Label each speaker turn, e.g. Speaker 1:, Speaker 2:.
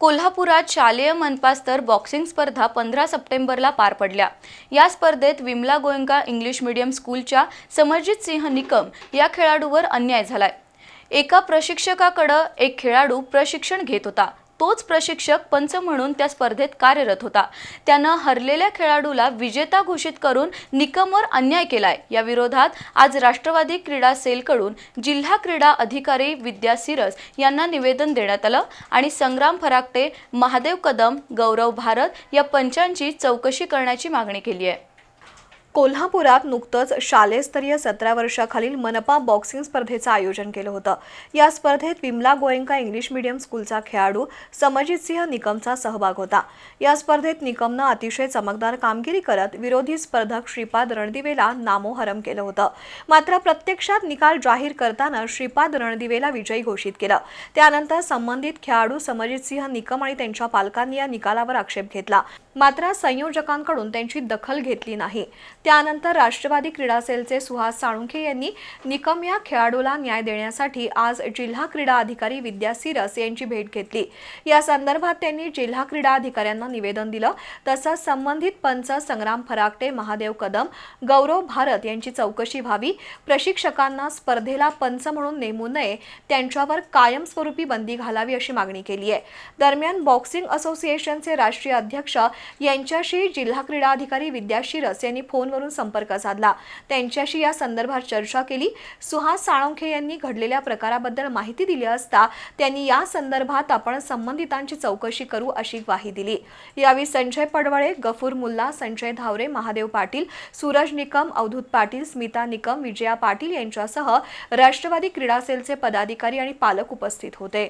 Speaker 1: कोल्हापुरात शालेय मनपास्तर बॉक्सिंग स्पर्धा पंधरा सप्टेंबरला पार पडल्या. या स्पर्धेत विमला गोयंका इंग्लिश मीडियम स्कूलच्या समरजित सिंह निकम या खेळाडूवर अन्याय झालाय. एका प्रशिक्षकाकडं एक खेळाडू प्रशिक्षण घेत होता. तोच प्रशिक्षक पंच म्हणून त्या स्पर्धेत कार्यरत होता. त्यानं हरलेल्या खेळाडूला विजेता घोषित करून निकमवर अन्याय केलाय. या विरोधात आज राष्ट्रवादी क्रीडा सेलकडून जिल्हा क्रीडा अधिकारी विद्या सिरस यांना निवेदन देण्यात आलं आणि संग्राम फराकटे महादेव कदम गौरव भारत या पंचांची चौकशी करण्याची मागणी केली आहे.
Speaker 2: कोल्हापुरात नुकतंच शालेयस्तरीय सतरा वर्षाखालील मनपा बॉक्सिंग स्पर्धेचं आयोजन केलं होतं. या स्पर्धेत विमला गोयंका इंग्लिश मीडियम स्कूलचा खेळाडू समजित सिंह निकमचा सहभाग होता. या स्पर्धेत निकमनं अतिशय चमकदार कामगिरी करत विरोधी स्पर्धक श्रीपाद रणदिवेला नामोहरम केलं होतं. मात्र प्रत्यक्षात निकाल जाहीर करताना श्रीपाद रणदिवेला विजयी घोषित केलं. त्यानंतर संबंधित खेळाडू समजित सिंह निकम आणि त्यांच्या पालकांनी या निकालावर आक्षेप घेतला. मात्र संयोजकांकडून त्यांची दखल घेतली नाही. त्यानंतर राष्ट्रवादी क्रीडा सेलचे सुहास साळुंखे यांनी निकम या खेळाडूला न्याय देण्यासाठी आज जिल्हा क्रीडा अधिकारी विद्या सिरस यांची भेट घेतली. या संदर्भात त्यांनी जिल्हा क्रीडा अधिकाऱ्यांना निवेदन दिलं. तसंच संबंधित पंच संग्राम फराकटे महादेव कदम गौरव भारत यांची चौकशी व्हावी प्रशिक्षकांना स्पर्धेला पंच म्हणून नेमू नये त्यांच्यावर कायमस्वरूपी बंदी घालावी अशी मागणी केली आहे. दरम्यान बॉक्सिंग असोसिएशनचे राष्ट्रीय अध्यक्ष यांच्याशी जिल्हा क्रीडा अधिकारी विद्या शिरस यांनी फोनवरून संपर्क साधला. त्यांच्याशी या संदर्भात चर्चा केली. सुहास साळुंखे यांनी घडलेल्या प्रकाराबद्दल माहिती दिली असता त्यांनी या संदर्भात आपण संबंधितांची चौकशी करू अशी ग्वाही दिली. यावेळी संजय पडवळे गफूर मुल्ला संजय धावरे महादेव पाटील सूरज निकम अवधूत पाटील स्मिता निकम विजया पाटील यांच्यासह राष्ट्रवादी क्रीडा सेलचे पदाधिकारी आणि पालक उपस्थित होते.